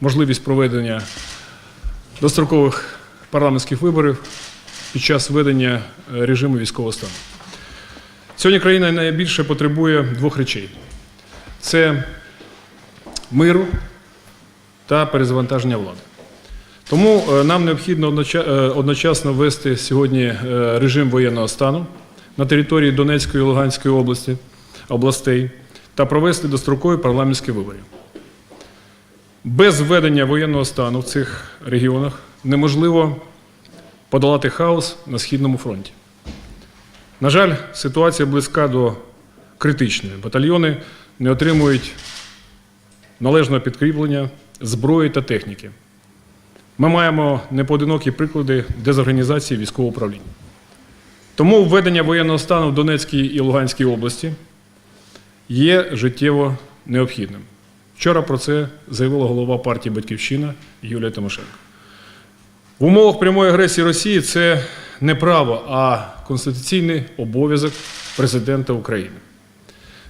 можливість проведення дострокових парламентських виборів під час введення е, режиму військового стану. Сьогодні країна найбільше потребує двох речей: це миру та перезавантаження влади. Тому е, нам необхідно е, одночасно ввести сьогодні режим воєнного стану на території Донецької і Луганської області, областей та провести дострокові парламентські вибори. Без введення воєнного стану в цих регіонах неможливо подолати хаос на Східному фронті. На жаль, ситуація близька до критичної. Батальйони не отримують належного підкріплення, зброї та техніки. Ми маємо непоодинокі приклади дезорганізації військового управління. Тому введення воєнного стану в Донецькій і Луганській області є життєво необхідним. Вчора про це заявила голова партії Батьківщина Юлія Тимошенко. В умовах прямої агресії Росії це не право, а конституційний обов'язок президента України.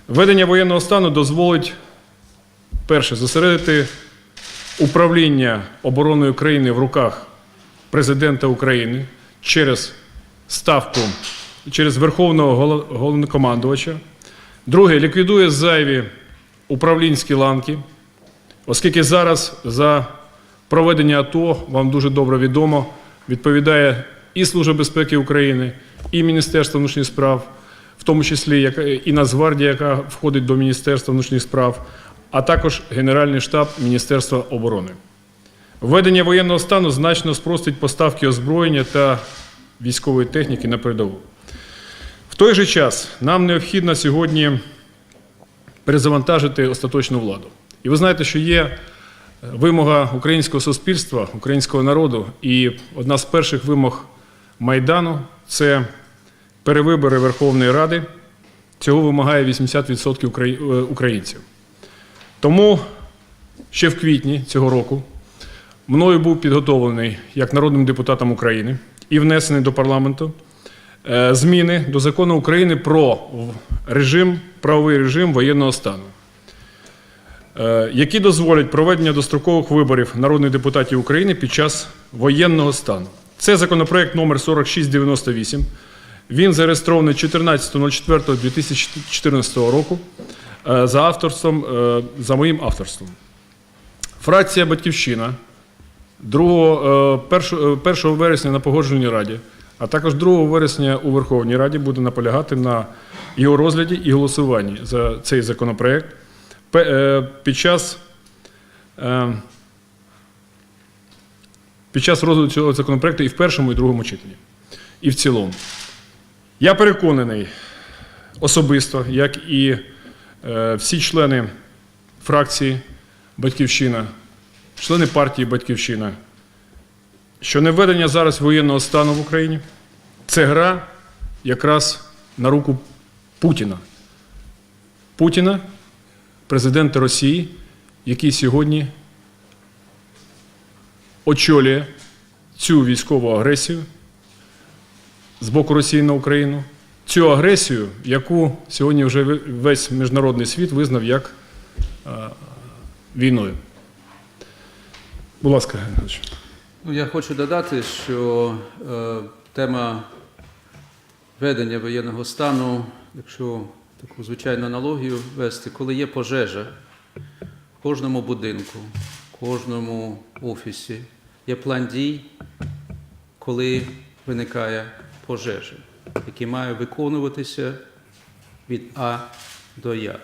Введення воєнного стану дозволить перше зосередити управління обороною країни в руках президента України через ставку, через Верховного головнокомандувача. Друге, ліквідує зайві управлінські ланки, оскільки зараз за проведення АТО, вам дуже добре відомо, відповідає і Служба безпеки України, і Міністерство внутрішніх справ, в тому числі і Нацгвардія, яка входить до Міністерства внутрішніх справ, а також Генеральний штаб Міністерства оборони. Введення воєнного стану значно спростить поставки озброєння та військової техніки на передову. В той же час нам необхідно сьогодні перезавантажити остаточну владу. І ви знаєте, що є вимога українського суспільства, українського народу, і одна з перших вимог Майдану це перевибори Верховної Ради. Цього вимагає 80% е, українців. Тому ще в квітні цього року мною був підготовлений як народним депутатом України і внесений до парламенту е, зміни до закону України про режим, правовий режим воєнного стану, е, які дозволять проведення дострокових виборів народних депутатів України під час воєнного стану. Це законопроект номер 4698. Він зареєстрований 14.04.2014 року е, за авторством, е, за моїм авторством. Фракція Батьківщина 2, 1, 1 вересня на погоджувальній раді, а також 2 вересня у Верховній Раді буде наполягати на його розгляді і голосуванні за цей законопроект е, під час, е, під час розгляду цього законопроекту і в першому, і в другому читанні, і в цілому. Я переконаний особисто, як і е, всі члени фракції Батьківщина, члени партії Батьківщина, що невведення зараз воєнного стану в Україні це гра якраз на руку Путіна. Путіна, президента Росії, який сьогодні очолює цю військову агресію з боку Росії на Україну, цю агресію, яку сьогодні вже весь міжнародний світ визнав як е, війною. Будь ласка, Геннадій Геннадійович. Ну, я хочу додати, що е, тема ведення воєнного стану, якщо таку звичайну аналогію вести, коли є пожежа в кожному будинку, в кожному офісі, є план дій, коли виникає пожежа, який має виконуватися від А до Я.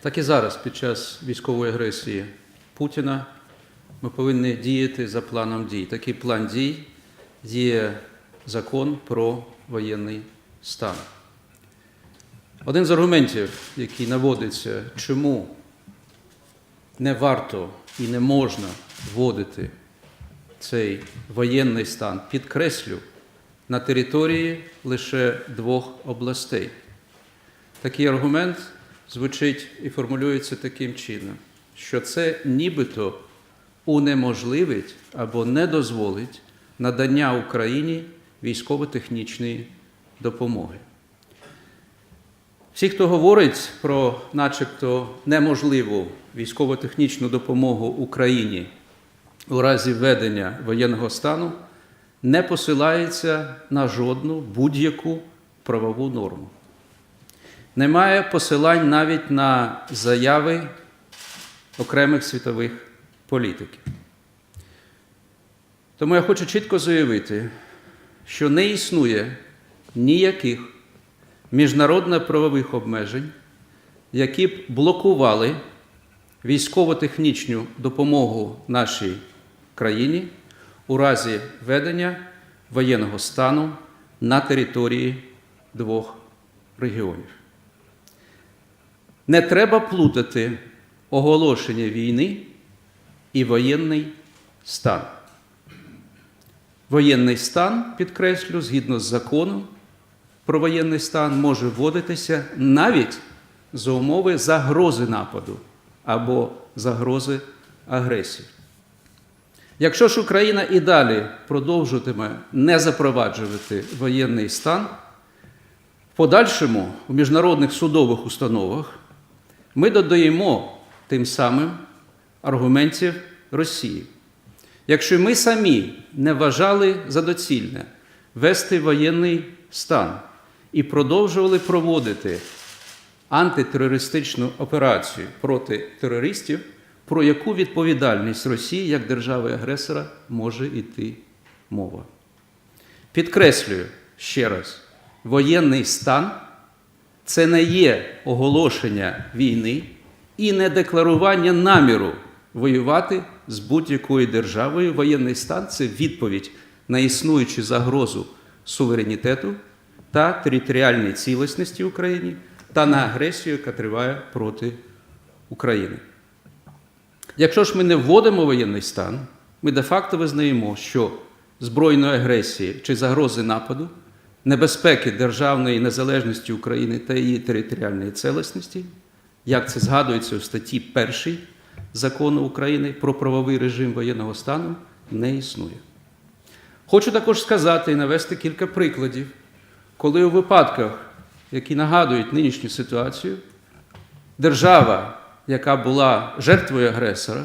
Так і зараз, під час військової агресії Путіна, ми повинні діяти за планом дій. Такий план дій є закон про воєнний стан. Один з аргументів, який наводиться, чому не варто і не можна вводити цей воєнний стан, підкреслю, на території лише двох областей. Такий аргумент звучить і формулюється таким чином, що це нібито унеможливить або не дозволить надання Україні військово-технічної допомоги. Всі, хто говорить про начебто неможливу військово-технічну допомогу Україні у разі введення воєнного стану, не посилається на жодну будь-яку правову норму. Немає посилань навіть на заяви окремих світових політиків. Тому я хочу чітко заявити, що не існує ніяких міжнародно-правових обмежень, які б блокували військово-технічну допомогу нашій країні у разі ведення воєнного стану на території двох регіонів. Не треба плутати оголошення війни і воєнний стан. Воєнний стан, підкреслю, згідно з законом про воєнний стан, може вводитися навіть за умови загрози нападу або загрози агресії. Якщо ж Україна і далі продовжуватиме не запроваджувати воєнний стан, в подальшому у міжнародних судових установах ми додаємо тим самим аргументів Росії. Якщо ми самі не вважали за доцільне вести воєнний стан і продовжували проводити антитерористичну операцію проти терористів, про яку відповідальність Росії як держави-агресора може йти мова. Підкреслюю ще раз: воєнний стан це не є оголошення війни і не декларування наміру воювати з будь-якою державою. Воєнний стан це відповідь на існуючу загрозу суверенітету та територіальній цілісності України та на агресію, яка триває проти України. Якщо ж ми не вводимо воєнний стан, ми де-факто визнаємо, що збройної агресії чи загрози нападу, небезпеки державної незалежності України та її територіальної цілісності, як це згадується у статті 1 закону України про правовий режим воєнного стану, не існує. Хочу також сказати і навести кілька прикладів, коли у випадках, які нагадують нинішню ситуацію, держава, яка була жертвою агресора,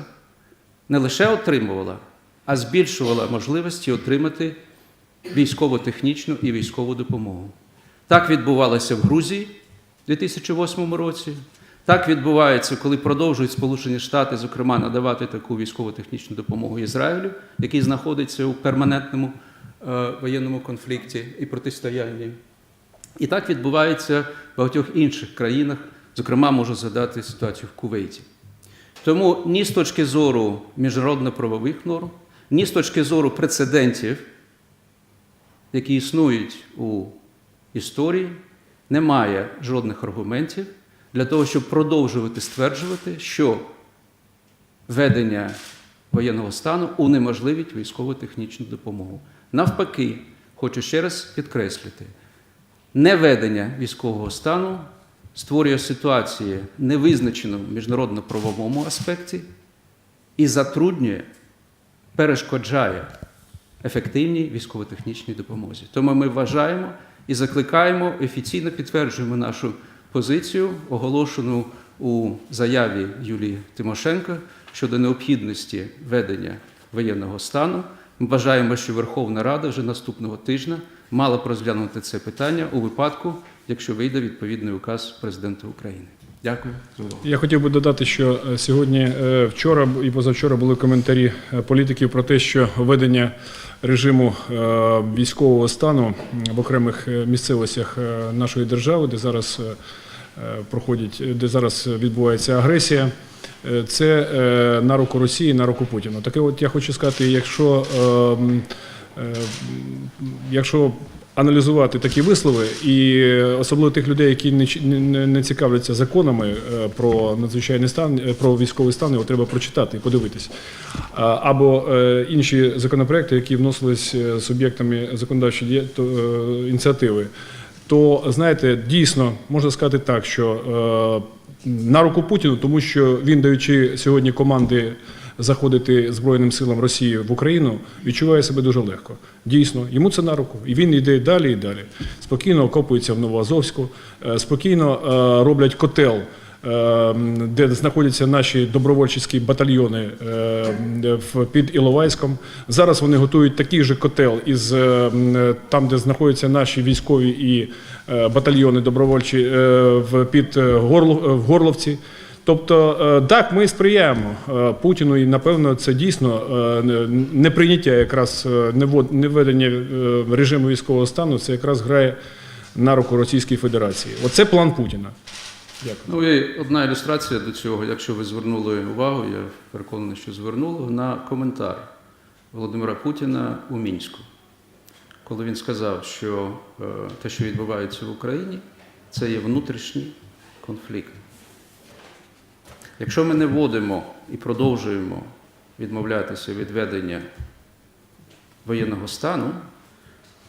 не лише отримувала, а збільшувала можливості отримати військово-технічну і військову допомогу. Так відбувалося в Грузії у 2008 році. Так відбувається, коли продовжують Сполучені Штати, зокрема, надавати таку військово-технічну допомогу Ізраїлю, який знаходиться у перманентному е, воєнному конфлікті і протистоянні. І так відбувається в багатьох інших країнах, зокрема, можу згадати ситуацію в Кувейті. Тому ні з точки зору міжнародно-правових норм, ні з точки зору прецедентів, які існують у історії, немає жодних аргументів для того, щоб продовжувати стверджувати, що ведення воєнного стану унеможливить військово-технічну допомогу. Навпаки, хочу ще раз підкреслити, неведення військового стану створює ситуацію невизначену в міжнародно-правовому аспекті і затруднює, перешкоджає ефективній військово-технічній допомозі. Тому ми вважаємо і закликаємо, офіційно підтверджуємо нашу позицію, оголошену у заяві Юлії Тимошенко щодо необхідності ведення воєнного стану. Ми бажаємо, що Верховна Рада вже наступного тижня мала б розглянути це питання у випадку, якщо вийде відповідний указ президента України. Дякую. Я хотів би додати, що е, сьогодні, е, вчора і позавчора були коментарі е, політиків про те, що введення режиму військового стану в окремих місцевостях нашої держави, де зараз проходять, де зараз відбувається агресія. Це на руку Росії, на руку Путіну. Таке, от я хочу сказати, якщо, якщо аналізувати такі вислови, і особливо тих людей, які не, не, цікавляться законами е, про надзвичайний стан, е, про військовий стан, його треба прочитати і подивитись. Або е, інші законопроекти, які вносились суб'єктами законодавчої ініціативи. То знаєте, дійсно можна сказати так, що на руку Путіну, тому що він даючи сьогодні команди заходити Збройним силам Росії в Україну, відчуває себе дуже легко. Дійсно, йому це на руку. І він йде далі і далі. Спокійно окопується в Новоазовську, е, спокійно е, роблять котел. е, Де знаходяться наші добровольчі батальйони під Іловайськом. Зараз вони готують такий же котел із там, де знаходяться наші військові і батальйони добровольчі в під в Горловці. Тобто, е, так, ми сприяємо е, Путіну, і напевно це дійсно е, не- неприйняття якраз е, режиму військового стану. Це якраз грає на руку Російській Федерації. Оце план Путіна. Дякую. Ну і одна ілюстрація до цього, якщо ви звернули увагу, я переконаний, що звернули, на коментар Володимира Путіна у Мінську, коли він сказав, що те, що відбувається в Україні, це є внутрішній конфлікт. Якщо ми не вводимо і продовжуємо відмовлятися від ведення воєнного стану,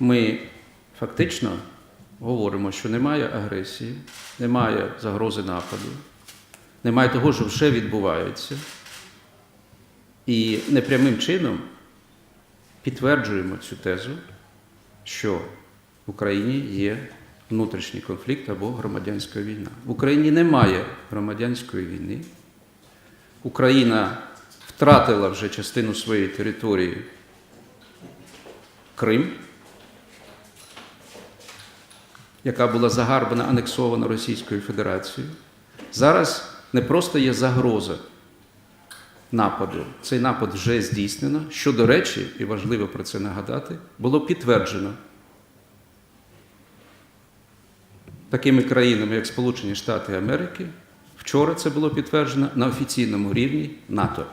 ми фактично говоримо, що немає агресії, немає загрози нападу, немає того, що вже відбувається. І непрямим чином підтверджуємо цю тезу, що в Україні є внутрішній конфлікт або громадянська війна. В Україні немає громадянської війни. Україна втратила вже частину своєї території Крим, яка була загарбана, анексована Російською Федерацією. Зараз не просто є загроза нападу. Цей напад вже здійснено, що, до речі, і важливо про це нагадати, було підтверджено такими країнами, як Сполучені Штати Америки. Вчора це було підтверджено на офіційному рівні НАТО.